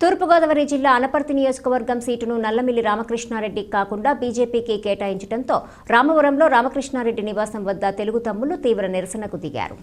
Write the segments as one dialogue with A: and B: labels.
A: తూర్పుగోదావరి జిల్లా అనపర్తి నియోజకవర్గం సీటును నల్లమిల్లి రామకృష్ణారెడ్డి కాకుండా బీజేపీకి కేటాయించడంతో రామవరంలో రామకృష్ణారెడ్డి నివాసం వద్ద తెలుగు తమ్ముళ్ళు తీవ్ర నిరసనకు దిగారు.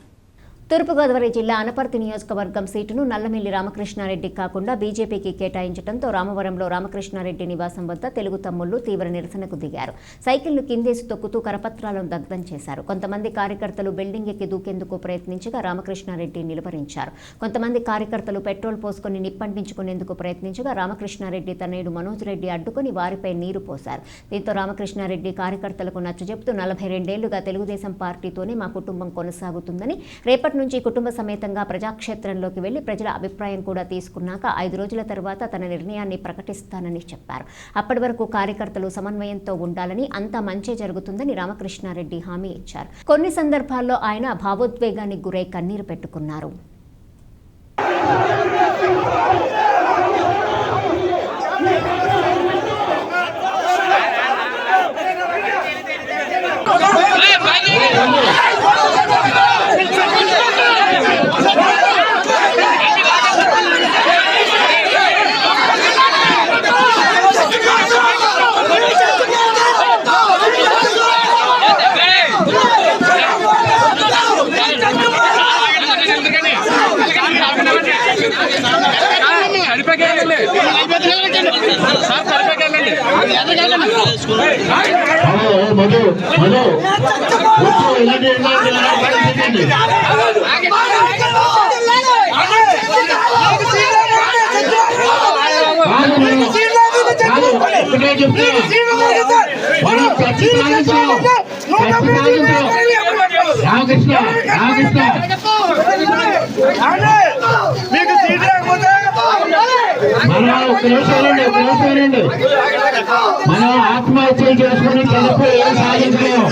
A: తూర్పుగోదావరి జిల్లా అనపర్తి నియోజకవర్గం సీటును నల్లమిల్లి రామకృష్ణారెడ్డి కాకుండా బీజేపీకి కేటాయించడంతో రామవరంలో రామకృష్ణారెడ్డి నివాసం వద్ద తెలుగు తమ్ముళ్ళు తీవ్ర నిరసనకు దిగారు. సైకిళ్ళు కిందేసి తొక్కుతూ కరపత్రాలను దగ్ధం చేశారు. కొంతమంది కార్యకర్తలు బిల్డింగ్ ఎక్కి దూకేందుకు ప్రయత్నించగా రామకృష్ణారెడ్డి నిలువరించారు కొంతమంది కార్యకర్తలు పెట్రోల్ పోసుకొని నిప్పంటించుకునేందుకు ప్రయత్నించగా రామకృష్ణారెడ్డి తనయుడు మనోజ్ రెడ్డి అడ్డుకుని వారిపై నీరు పోశారు. దీంతో రామకృష్ణారెడ్డి కార్యకర్తలకు నచ్చజెప్తూ నలభై రెండేళ్ళుగా తెలుగుదేశం పార్టీతోనే మా కుటుంబం కొనసాగుతుందని రేపటి నుంచి కుటుంబ సమేతంగా ప్రజాక్షేత్రంలోకి వెళ్ళి ప్రజల అభిప్రాయం కూడా తీసుకున్నాక ఐదు రోజుల తర్వాత తన నిర్ణయాన్ని ప్రకటిస్తానని చెప్పారు. అప్పటి వరకు కార్యకర్తలు సమన్వయంతో ఉండాలని అంతా మంచే జరుగుతుందని రామకృష్ణారెడ్డి హామీ ఇచ్చారు. కొన్ని సందర్భాల్లో ఆయన భావోద్వేగానికి గురై కన్నీరు పెట్టుకున్నారు.
B: మధు మధు ఒకటే చెప్తున్నా ప్రతి రామకృష్ణ రామకృష్ణ. మనం ఒక నిమిషం ఒక నిమిషం మనం ఆత్మహత్యలు చేసుకుని కలిపి ఏం సాధించలేము?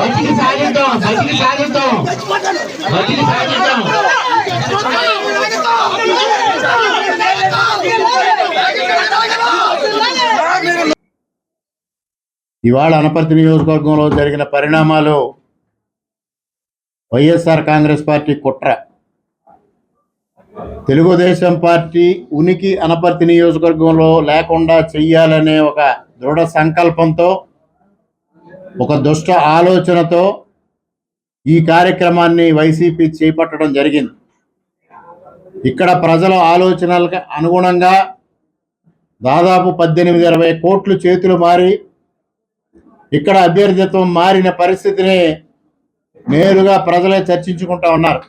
B: బతికి సాధిద్దాం బతికి సాధిద్దాం. బతికి సాధిద్దాం. ఇవాళ అనపర్తి నియోజకవర్గంలో జరిగిన పరిణామాలు వైఎస్ఆర్ కాంగ్రెస్ పార్టీ కుట్ర. తెలుగుదేశం పార్టీ ఉనికి అనపర్తి నియోజకవర్గంలో లేకుండా చెయ్యాలనే ఒక దృఢ సంకల్పంతో ఒక దుష్ట ఆలోచనతో ఈ కార్యక్రమాన్ని వైసీపీ చేపట్టడం జరిగింది. ఇక్కడ ప్రజల ఆలోచనలకు అనుగుణంగా దాదాపు పద్దెనిమిది ఇరవై కోట్లు చేతులు మారి ఇక్కడ అభ్యర్థిత్వం మారిన పరిస్థితిని నేరుగా ప్రజలే చర్చించుకుంటా ఉన్నారు.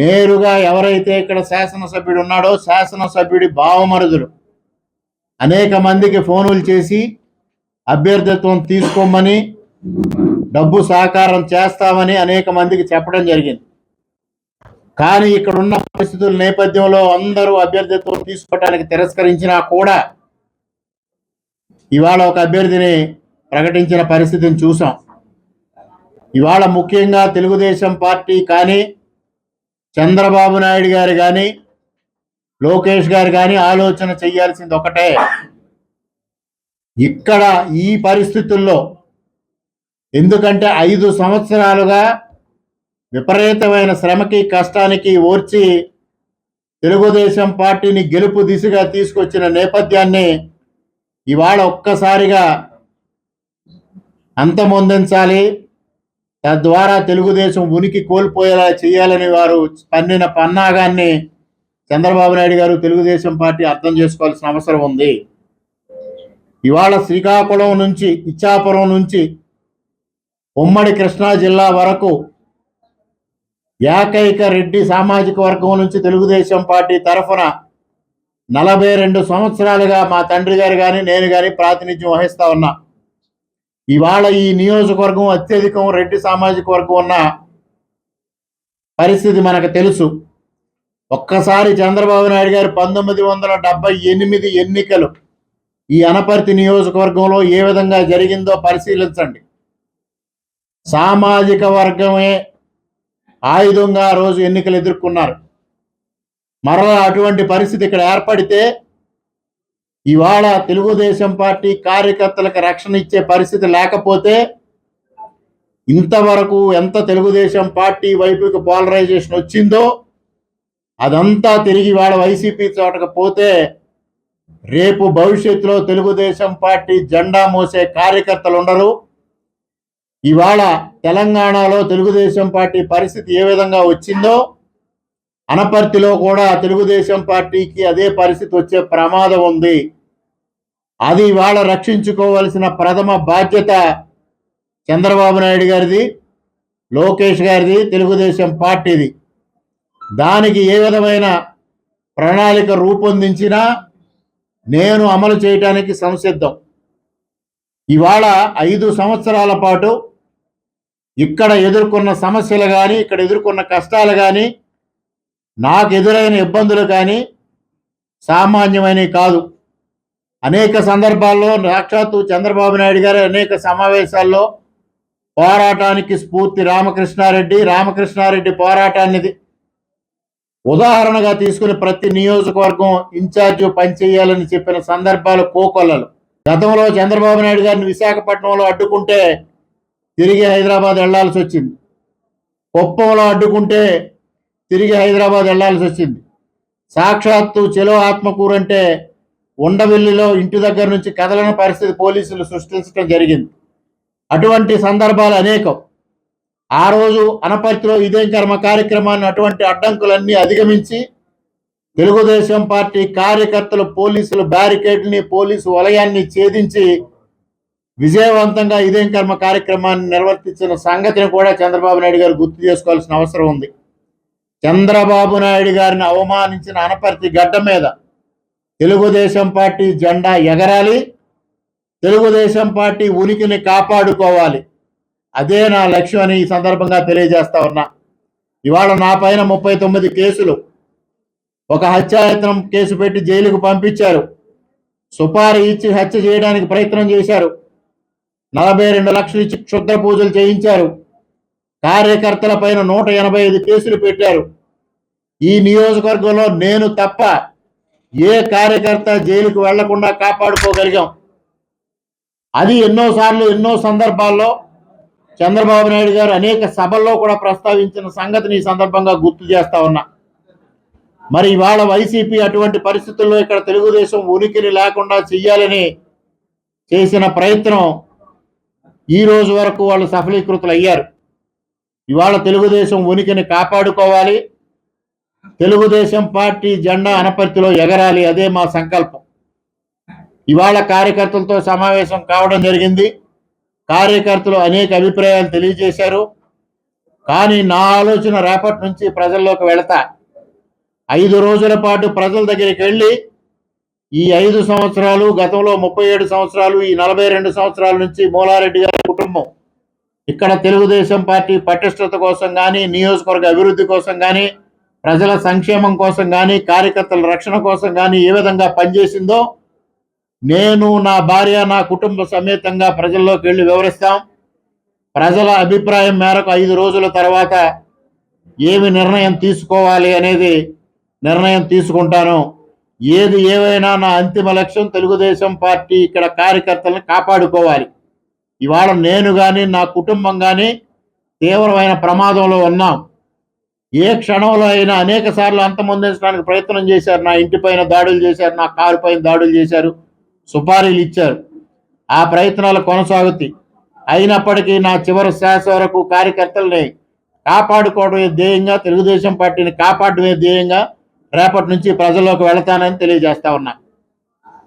B: నేరుగా ఎవరైతే ఇక్కడ శాసనసభ్యుడు ఉన్నాడో శాసనసభ్యుడి భావమరుదులు అనేక మందికి ఫోనులు చేసి అభ్యర్థిత్వం తీసుకోమని డబ్బు సహకారం చేస్తామని అనేక మందికి చెప్పడం జరిగింది. కానీ ఇక్కడ ఉన్న పరిస్థితుల నేపథ్యంలో అందరూ అభ్యర్థిత్వం తీసుకోవడానికి తిరస్కరించినా కూడా ఇవాళ ఒక అభ్యర్థిని ప్రకటించిన పరిస్థితిని చూసాం. ఇవాళ ముఖ్యంగా తెలుగుదేశం పార్టీ కానీ చంద్రబాబు నాయుడు గారు కానీ లోకేష్ గారు కానీ ఆలోచన చేయాల్సింది ఒకటే. ఇక్కడ ఈ పరిస్థితుల్లో ఎందుకంటే ఐదు సంవత్సరాలుగా విపరీతమైన శ్రమకి కష్టానికి ఓర్చి తెలుగుదేశం పార్టీని గెలుపు దిశగా తీసుకొచ్చిన నేపథ్యాన్ని ఇవాళ ఒక్కసారిగా అంతమొందించాలి. తద్వారా తెలుగుదేశం ఉనికి కోల్పోయేలా చేయాలని వారు పన్నిన పన్నాగాన్ని చంద్రబాబు నాయుడు గారు తెలుగుదేశం పార్టీ అర్థం చేసుకోవాల్సిన అవసరం ఉంది. ఇవాళ శ్రీకాకుళం నుంచి ఇచ్చాపురం నుంచి ఉమ్మడి కృష్ణా జిల్లా వరకు ఏకైక రెడ్డి సామాజిక వర్గం నుంచి తెలుగుదేశం పార్టీ తరఫున నలభై రెండు సంవత్సరాలుగా మా తండ్రి గారు కానీ నేను కానీ ప్రాతినిధ్యం వహిస్తా ఉన్నా. ఇవాళ ఈ నియోజకవర్గం అత్యధికం రెడ్డి సామాజిక వర్గం ఉన్న పరిస్థితి మనకు తెలుసు. ఒక్కసారి చంద్రబాబు నాయుడు గారు పంతొమ్మిది వందల డెబ్బై ఎనిమిది ఎన్నికలు ఈ అనపర్తి నియోజకవర్గంలో ఏ విధంగా జరిగిందో పరిశీలించండి. సామాజిక వర్గమే ఆయుధంగా రోజు ఎన్నికలు ఎదుర్కొన్నారు. మరలా అటువంటి పరిస్థితి ఇక్కడ ఏర్పడితే ఇవాళ తెలుగుదేశం పార్టీ కార్యకర్తలకు రక్షణ ఇచ్చే పరిస్థితి లేకపోతే ఇంతవరకు ఎంత తెలుగుదేశం పార్టీ వైపుకి పోలరైజేషన్ వచ్చిందో అదంతా తిరిగి వాళ్ళ వైసీపీ చోటకపోతే రేపు భవిష్యత్తులో తెలుగుదేశం పార్టీ జెండా మోసే కార్యకర్తలు ఉండరు. ఇవాళ తెలంగాణలో తెలుగుదేశం పార్టీ పరిస్థితి ఏ విధంగా వచ్చిందో అనపర్తిలో కూడా తెలుగుదేశం పార్టీకి అదే పరిస్థితి వచ్చే ప్రమాదం ఉంది. అది ఇవాళ రక్షించుకోవలసిన ప్రథమ బాధ్యత చంద్రబాబు నాయుడు గారిది లోకేష్ గారిది తెలుగుదేశం పార్టీది. దానికి ఏ విధమైన ప్రణాళిక రూపొందించినా నేను అమలు చేయటానికి సంసిద్ధం. ఇవాళ ఐదు సంవత్సరాల పాటు ఇక్కడ ఎదుర్కొన్న సమస్యలు కానీ ఇక్కడ ఎదుర్కొన్న కష్టాలు కానీ నాకు ఎదురైన ఇబ్బందులు కానీ సామాన్యమైనవి కాదు. అనేక సందర్భాల్లో సాక్షాత్తు చంద్రబాబు నాయుడు గారు అనేక సమావేశాల్లో పోరాటానికి స్ఫూర్తి రామకృష్ణారెడ్డి రామకృష్ణారెడ్డి పోరాటాన్ని ఉదాహరణగా తీసుకుని ప్రతి నియోజకవర్గం ఇన్ఛార్జ్ పనిచేయాలని చెప్పిన సందర్భాలు కోకొల్లలు. గతంలో చంద్రబాబు నాయుడు గారిని విశాఖపట్నంలో అడ్డుకుంటే తిరిగి హైదరాబాద్ వెళ్ళాల్సి వచ్చింది. కుప్పంలో అడ్డుకుంటే తిరిగి హైదరాబాద్ వెళ్ళాల్సి వచ్చింది. సాక్షాత్తు చెలో ఆత్మకూరు అంటే ఉండవెల్లిలో ఇంటి దగ్గర నుంచి కదలని పరిస్థితి పోలీసులు సృష్టించడం జరిగింది. అటువంటి సందర్భాలు అనేకం. ఆ రోజు అనపర్తిలో ఇదేం కర్మ కార్యక్రమాన్ని అటువంటి అడ్డంకులన్నీ అధిగమించి తెలుగుదేశం పార్టీ కార్యకర్తలు పోలీసులు బ్యారికేడ్ని పోలీసు వలయాన్ని ఛేదించి విజయవంతంగా ఇదేం కర్మ కార్యక్రమాన్ని నిర్వర్తించిన సంగతిని కూడా చంద్రబాబు నాయుడు గారు గుర్తు చేసుకోవాల్సిన అవసరం ఉంది. చంద్రబాబు నాయుడు గారిని అవమానించిన అనపర్తి గడ్డ మీద తెలుగుదేశం పార్టీ జెండా ఎగరాలి తెలుగుదేశం పార్టీ ఉనికిని కాపాడుకోవాలి. అదే నా లక్ష్యం అని ఈ సందర్భంగా తెలియజేస్తా ఉన్నా. ఇవాళ నా పైన ముప్పై తొమ్మిది కేసులు. ఒక హత్యాయత్నం కేసు పెట్టి జైలుకు పంపించారు. సుపారీ ఇచ్చి హత్య చేయడానికి ప్రయత్నం చేశారు. నలభై రెండు లక్షలు ఇచ్చి క్షుద్ర పూజలు చేయించారు. కార్యకర్తల పైన నూట ఎనభై ఐదు కేసులు పెట్టారు. ఈ నియోజకవర్గంలో నేను తప్ప ఏ కార్యకర్త జైలుకు వెళ్ళకుండా కాపాడుకోగలిగాం? అది ఎన్నోసార్లు ఎన్నో సందర్భాల్లో చంద్రబాబు నాయుడు గారు అనేక సభల్లో కూడా ప్రస్తావించిన సంగతిని ఈ సందర్భంగా గుర్తు చేస్తా ఉన్నా. మరి ఇవాళ వైసీపీ అటువంటి పరిస్థితుల్లో ఇక్కడ తెలుగుదేశం ఉనికిని లేకుండా చెయ్యాలని చేసిన ప్రయత్నం ఈ రోజు వరకు వాళ్ళు సఫలీకృతులు అయ్యారు ఇవాళ తెలుగుదేశం ఉనికిని కాపాడుకోవాలి. తెలుగుదేశం పార్టీ జెండా అనపర్తిలో ఎగరాలి అదే మా సంకల్పం. ఇవాళ కార్యకర్తలతో సమావేశం కావడం జరిగింది. కార్యకర్తలు అనేక అభిప్రాయాలు తెలియజేశారు. కానీ నా ఆలోచన రేపటి నుంచి ప్రజల్లోకి వెళతా. ఐదు రోజుల పాటు ప్రజల దగ్గరికి వెళ్ళి ఈ ఐదు సంవత్సరాలు గతంలో ముప్పై ఏడు సంవత్సరాలు ఈ నలభై రెండు సంవత్సరాల నుంచి మూలారెడ్డి గారి కుటుంబం ఇక్కడ తెలుగుదేశం పార్టీ పటిష్టత కోసం కానీ నియోజకవర్గ అభివృద్ధి కోసం కానీ ప్రజల సంక్షేమం కోసం కానీ కార్యకర్తల రక్షణ కోసం కానీ ఏ విధంగా పనిచేసిందో నేను నా భార్య నా కుటుంబ సమేతంగా ప్రజల్లోకి వెళ్ళి వివరిస్తాం. ప్రజల అభిప్రాయం మేరకు ఐదు రోజుల తర్వాత ఏమి నిర్ణయం తీసుకోవాలి అనేది నిర్ణయం తీసుకుంటాను. ఏది ఏవైనా నా అంతిమ లక్ష్యం తెలుగుదేశం పార్టీ ఇక్కడ కార్యకర్తలను కాపాడుకోవాలి. ఇవాళ నేను కానీ నా కుటుంబం కానీ తీవ్రమైన ప్రమాదంలో ఉన్నాం. ఏ క్షణంలో అయినా అనేక సార్లు అంతమొందించడానికి ప్రయత్నం చేశారు. నా ఇంటి పైన దాడులు చేశారు. నా కారు పైన దాడులు చేశారు. సుపారీలు ఇచ్చారు. ఆ ప్రయత్నాలు కొనసాగుతాయి. అయినప్పటికీ నా చివరి శ్వాస వరకు కార్యకర్తల్ని కాపాడుకోవడమే ధ్యేయంగా తెలుగుదేశం పార్టీని కాపాడమే ధ్యేయంగా రేపటి నుంచి ప్రజల్లోకి వెళతానని తెలియజేస్తా ఉన్నా.